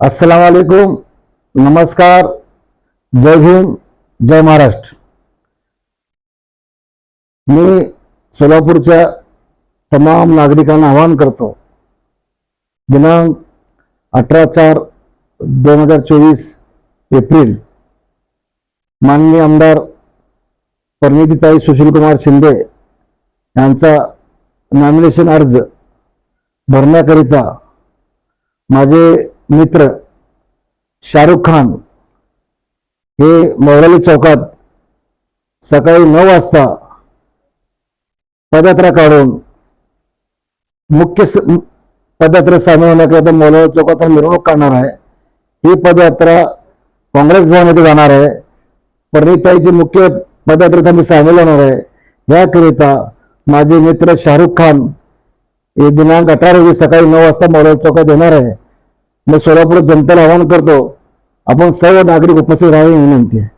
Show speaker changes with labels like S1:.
S1: अस्सलाम वालेकुम नमस्कार। जय भीम जय महाराष्ट्र। मी सोलापूरच्या तमाम नागरिकांना आवाहन करतो दिनांक अठरा चार दोन हजार चोवीस एप्रिल माननीय आमदार परनिधीताई सुशीलकुमार शिंदे यांचा नॉमिनेशन अर्ज भरण्याकरिता माझे मित्र शाहरुख खान हे मौराली चौकात सकाळी नऊ वाजता पदयात्रा काढून मुख्य पदयात्रा सामील होण्याकरिता मौलाली चौकात मिरवणूक काढणार आहे. ही पदयात्रा काँग्रेस भवनमध्ये जाणार आहे. परिणिताईची मुख्य पदयात्रेत आम्ही सामील होणार आहे. याकरिता माझे मित्र शाहरुख खान हे दिनांक अठरा रोजी सकाळी नऊ वाजता मौलाली चौकात येणार आहे. मी सोलापूर जनतेला आवाहन करतो आपण सर्व नागरिक उपस्थित राहावे विनंती आहे